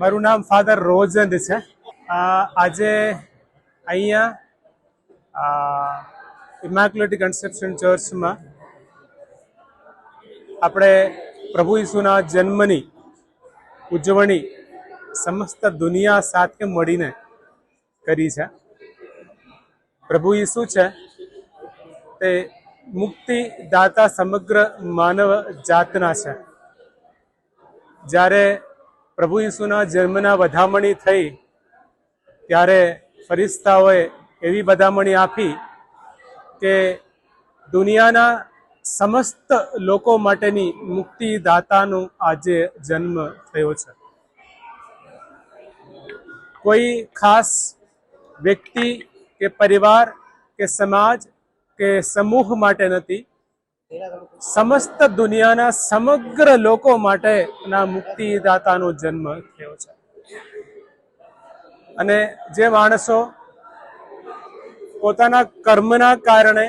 મારું નામ ફાધર રોજંદ છે. આજે અહીંયા ઇમાક્યુલેટ કન્સેપ્શન ચર્ચમાં આપણે પ્રભુ ઈસુના જન્મની ઉજવણી સમસ્ત દુનિયા સાથે મળીને કરી છે. પ્રભુ ઈસુ છે તે મુક્તિદાતા સમગ્ર માનવ જાતના છે. જ્યારે પ્રભુ ઈસુના જન્મના વધામણી થઈ, ત્યારે ફરિસ્તાઓએ એવી વધામણી આપી કે દુનિયાના સમસ્ત લોકો માટેની મુક્તિદાતાનો આજે જન્મ થયો છે. કોઈ ખાસ વ્યક્તિ કે પરિવાર કે સમાજ કે સમૂહ માટે નથી સમસ્ત દુનિયાના સમગ્ર લોકો માટેના મુક્તિદાતાનો જન્મ થયો છે. અને જે માણસો પોતાના કર્મના કારણે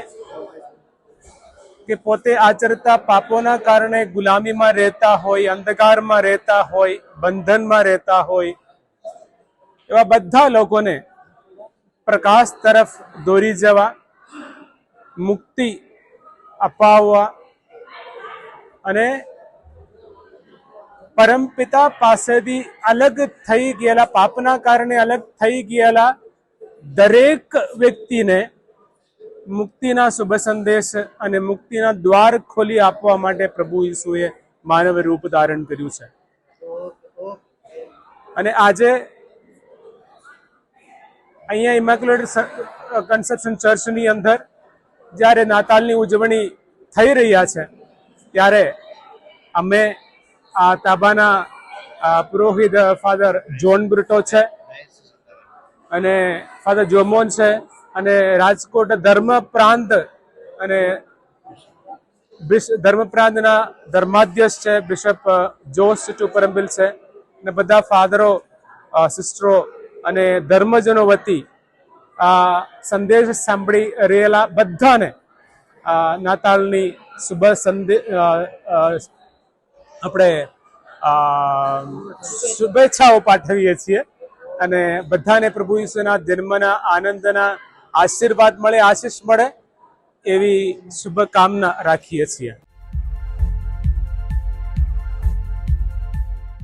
કે પોતે આચરતા પાપોના કારણે ગુલામીમાં રહેતા હોય, અંધકારમાં રહેતા હોય, બંધનમાં રહેતા હોય, એવા બધા લોકોને પ્રકાશ તરફ દોરી જવા, મુક્તિ અપાવવા અને પરમપિતા પાસેથી અલગ થઈ ગયેલા, પાપના કારણે અલગ થઈ ગયેલા દરેક વ્યક્તિને મુક્તિના શુભ સંદેશ અને મુક્તિના દ્વાર ખોલી આપવા માટે પ્રભુ ઈસુએ માનવ રૂપ ધારણ કર્યું છે. અને આજે અહીંયા ઇમેક્યુલેટ કન્સેપ્શન ચર્ચની અંદર જ્યારે નાતાલની ઉજવણી થઈ રહ્યા છે, ત્યારે અમે આ તાબાના પુરોહિત ફાધર જોન બ્રુટો છે અને ફાધર જોમોન છે અને રાજકોટ ધર્મ પ્રાંત અને ધર્મ પ્રાંતના ધર્માધ્યક્ષ છે, બિશપ જોસ ટુપરમ્બિલ છે અને બધા ફાધરો સિસ્ટરો અને ધર્મજનો વતી સંદેશ સાંભળી રહેલા બધાને નાતાલની શુભ સંદે અ, અ, આપણે શુભેચ્છાઓ પાઠવીએ છીએ. અને બધાને પ્રભુ ઈસુના જન્મના આનંદના આશીર્વાદ મળે આશીષ મળે એવી શુભકામના રાખીએ છીએ.